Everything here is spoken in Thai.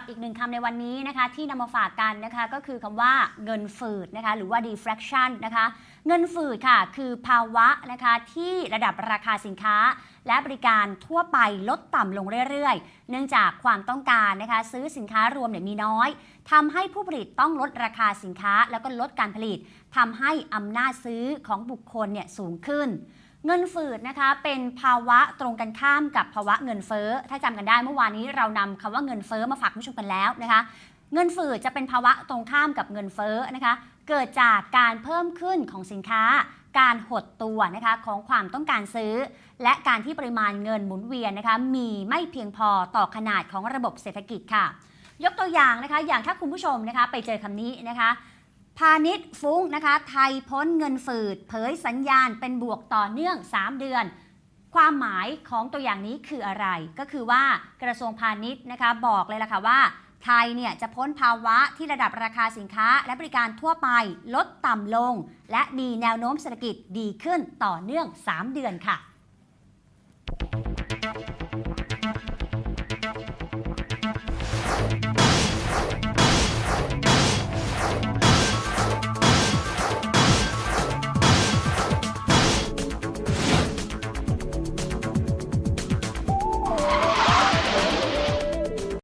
บอีกหนึ่งคำในวันนี้นะคะที่นำมาฝากกันนะคะก็คือคำว่าเงินฝืดนะคะหรือว่า deflation นะคะเงินฝืดค่ะคือภาวะนะคะที่ระดับราคาสินค้า และบริการทั่วไปลดต่ำลงเรื่อยๆ เนื่องจากความต้องการนะคะซื้อสินค้ารวมเนี่ยมีน้อยทำให้ผู้ผลิตต้องลดราคาสินค้า แล้วก็ลดการผลิตทำให้อำนาจซื้อของบุคคลเนี่ยสูงขึ้น เงินฝืดนะคะเป็นภาวะตรงกันข้ามกับภาวะเงินเฟ้อ ถ้าจำกันได้เมื่อวานนี้เรานำคำว่าเงินเฟ้อมาฝากผู้ชมกันแล้วนะคะ เงินฝืดจะเป็นภาวะตรงข้ามกับเงินเฟ้อนะคะ เกิดจากการเพิ่มขึ้นของสินค้า การหดตัวนะคะของความต้องการซื้อ และการที่ปริมาณเงินหมุนเวียนนะคะมีไม่เพียงพอต่อขนาดของระบบเศรษฐกิจค่ะ ยกตัวอย่างนะคะ อย่างถ้าคุณผู้ชมนะคะไปเจอคำนี้นะคะ พาณิชย์ฟุ้งนะคะ ไทยพ้นเงินฝืด เผยสัญญาณเป็นบวกต่อเนื่อง 3 เดือน ความหมายของตัวอย่างนี้คืออะไร ก็คือว่ากระทรวงพาณิชย์นะคะบอกเลยล่ะค่ะว่า ไทยเนี่ยจะพ้นภาวะที่ระดับราคาสินค้า และบริการทั่วไปลดต่ำลง และมีแนวโน้มเศรษฐกิจดีขึ้นต่อเนื่อง 3 เดือนค่ะ